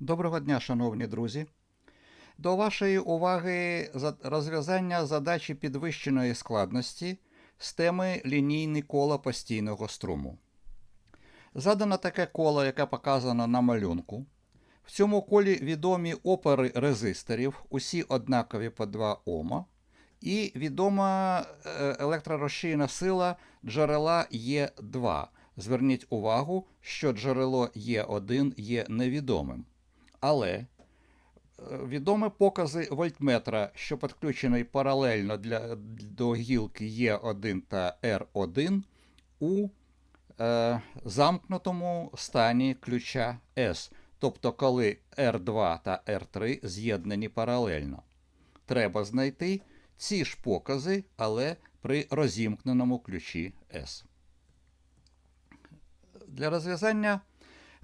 Доброго дня, шановні друзі. До вашої уваги розв'язання задачі підвищеної складності з теми лінійне коло постійного струму. Задано таке коло, яке показано на малюнку. В цьому колі відомі опори резисторів, усі однакові по 2 Ома, і відома е, електророзчинна сила джерела Є2. Зверніть увагу, що джерело Є1 є невідомим. Але е, відомі покази вольтметра, що підключений паралельно для, до гілки Е1 та R1 у е, замкнутому стані ключа S, тобто коли R2 та R3 з'єднані паралельно. Треба знайти ці ж покази, але при розімкненому ключі S. Для розв'язання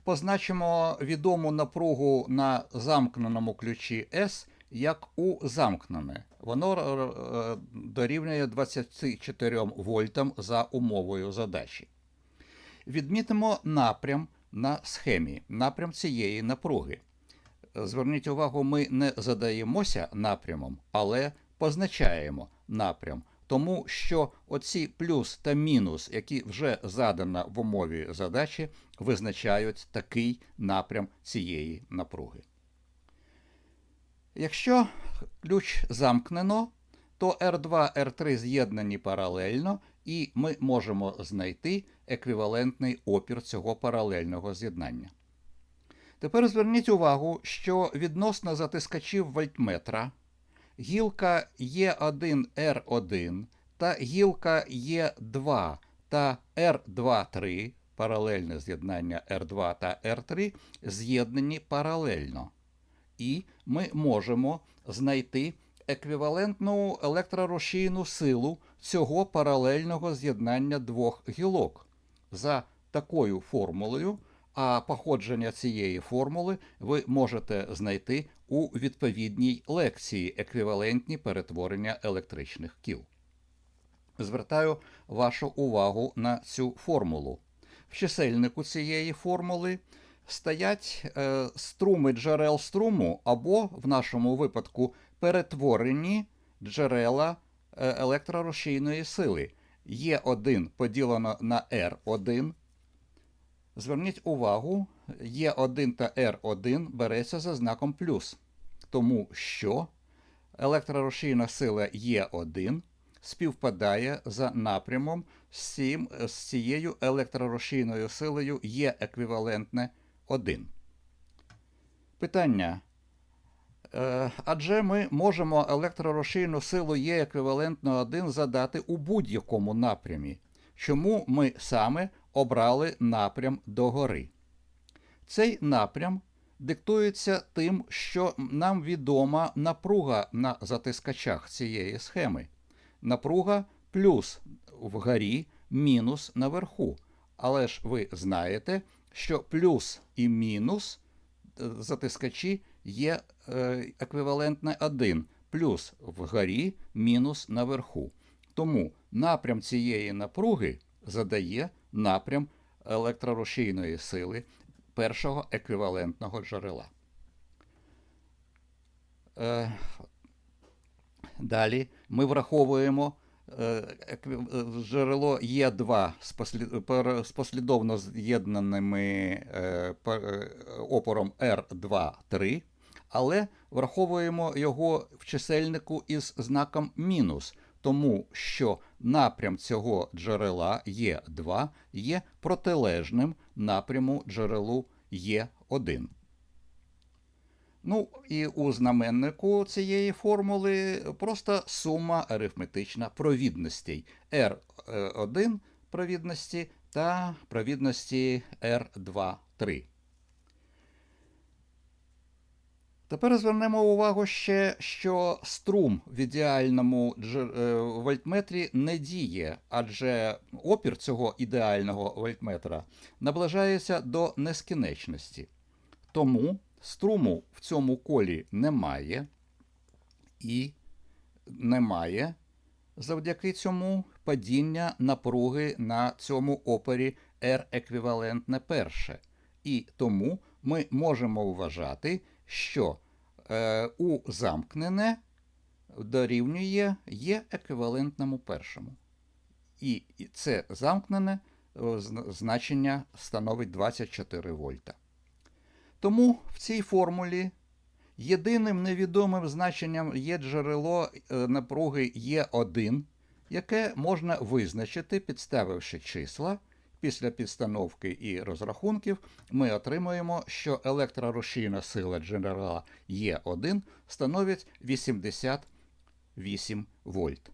позначимо відому напругу на замкненому ключі S як у замкнене. Воно е, дорівнює 24 вольтам за умовою задачі. Відмітимо напрям на схемі, напрям цієї напруги. Зверніть увагу, ми не задаємося напрямом, але позначаємо напрям. Тому що оці плюс та мінус, які вже задано в умові задачі, визначають такий напрям цієї напруги. Якщо ключ замкнено, то R2, R3 з'єднані паралельно, і ми можемо знайти еквівалентний опір цього паралельного з'єднання. Тепер зверніть увагу, що відносно затискачів вольтметра гілка Е1R1 та гілка Е2 та R23 паралельне з'єднання R2 та R3 з'єднані паралельно. І ми можемо знайти еквівалентну електрорушійну силу цього паралельного з'єднання двох гілок. За такою формулою, а походження цієї формули ви можете знайти у відповідній лекції еквівалентні перетворення електричних кіл. Звертаю вашу увагу на цю формулу. В чисельнику цієї формули стоять е, струми джерел струму, або, в нашому випадку, перетворені джерела е, електрорушійної сили. Є1 поділено на R1. Зверніть увагу, Є1 та R1 береться за знаком плюс, тому що електрорушійна сила Є1 співпадає за напрямом з, цією електрорушійною силою є еквівалентне 1. Питання. Е, Адже ми можемо електрорушійну силу є еквівалентно 1 задати у будь-якому напрямі. Чому ми саме обрали напрям догори? Цей напрям диктується тим, що нам відома напруга на затискачах цієї схеми. Напруга плюс вгорі, мінус наверху. Але ж ви знаєте, що плюс і мінус е, затискачі є е, еквівалентне 1, плюс вгорі, мінус наверху. Тому напрям цієї напруги задає напрям електрорушійної сили першого еквівалентного джерела. Е, Далі ми враховуємо е, е, джерело Є2 з послідовно з'єднаними опором R2-3, але враховуємо його в чисельнику із знаком мінус, тому що напрям цього джерела Є2 є протилежним напряму джерелу Є1. Ну і у знаменнику цієї формули просто сума арифметична провідностей R1 провідності та провідності R2-3. Тепер звернемо увагу ще, що струм в ідеальному е, вольтметрі не діє, адже опір цього ідеального вольтметра наближається до нескінченності. Тому струму в цьому колі немає і немає завдяки цьому падіння напруги на цьому опорі R еквівалентне перше. І тому ми можемо вважати, що е, у замкнене дорівнює є еквівалентному першому. І це замкнене значення становить 24 вольта. Тому в цій формулі єдиним невідомим значенням є джерело е, напруги Е1, яке можна визначити, підставивши числа. Після підстановки і розрахунків ми отримуємо, що електророшійна сила джерела Е1 становить 88 вольт.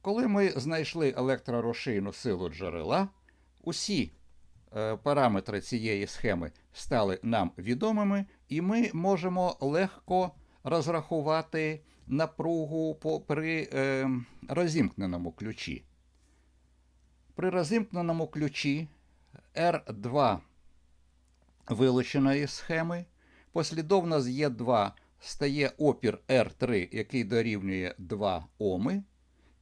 Коли ми знайшли електророшийну силу джерела, усі е, параметри цієї схеми стали нам відомими, і ми можемо легко розрахувати напругу при е, розімкненому ключі. При розімкненому ключі R2 вилученої схеми послідовно з Е2 стає опір R3, який дорівнює 2 Оми,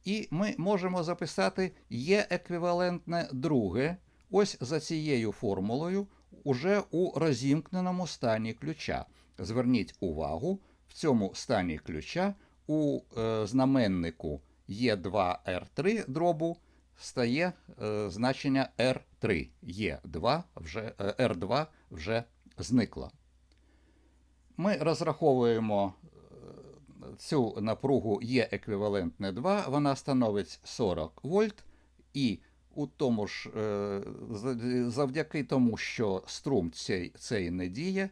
і ми можемо записати є еквівалентне друге, ось за цією формулою, уже у розімкненому стані ключа. Зверніть увагу, в цьому стані ключа у е, знаменнику Е2R3 дробу стає е, значення R3. Є2 вже, е, R2 вже зникло. Ми розраховуємо е, цю напругу є еквівалентне 2, вона становить 40 вольт, і у тому ж, е, завдяки тому, що струм цей, цей не діє,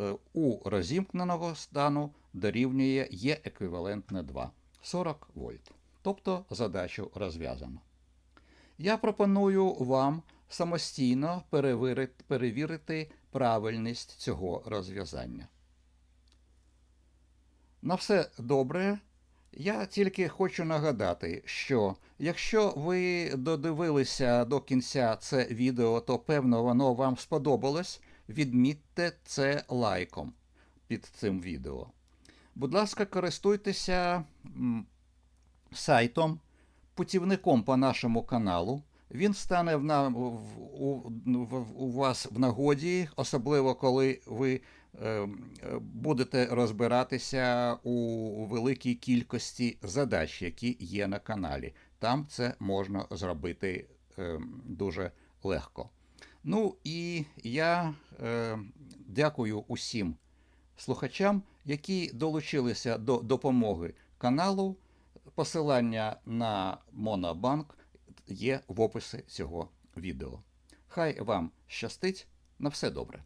е, у розімкненого стану дорівнює є еквівалентне 2 40 вольт. Тобто задачу розв'язано. Я пропоную вам самостійно перевірити, правильність цього розв'язання. На все добре. Я тільки хочу нагадати, що якщо ви додивилися до кінця це відео, то певно воно вам сподобалось. Відмітьте це лайком під цим відео. Будь ласка, користуйтеся сайтом, путівником по нашому каналу. Він стане в, на, в, у, в, у вас в нагоді, особливо коли ви е, будете розбиратися у великій кількості задач, які є на каналі. Там це можна зробити е, дуже легко. Ну і я е, дякую усім слухачам, які долучилися до допомоги каналу. Посилання на Монобанк є в описі цього відео. Хай вам щастить на все добре.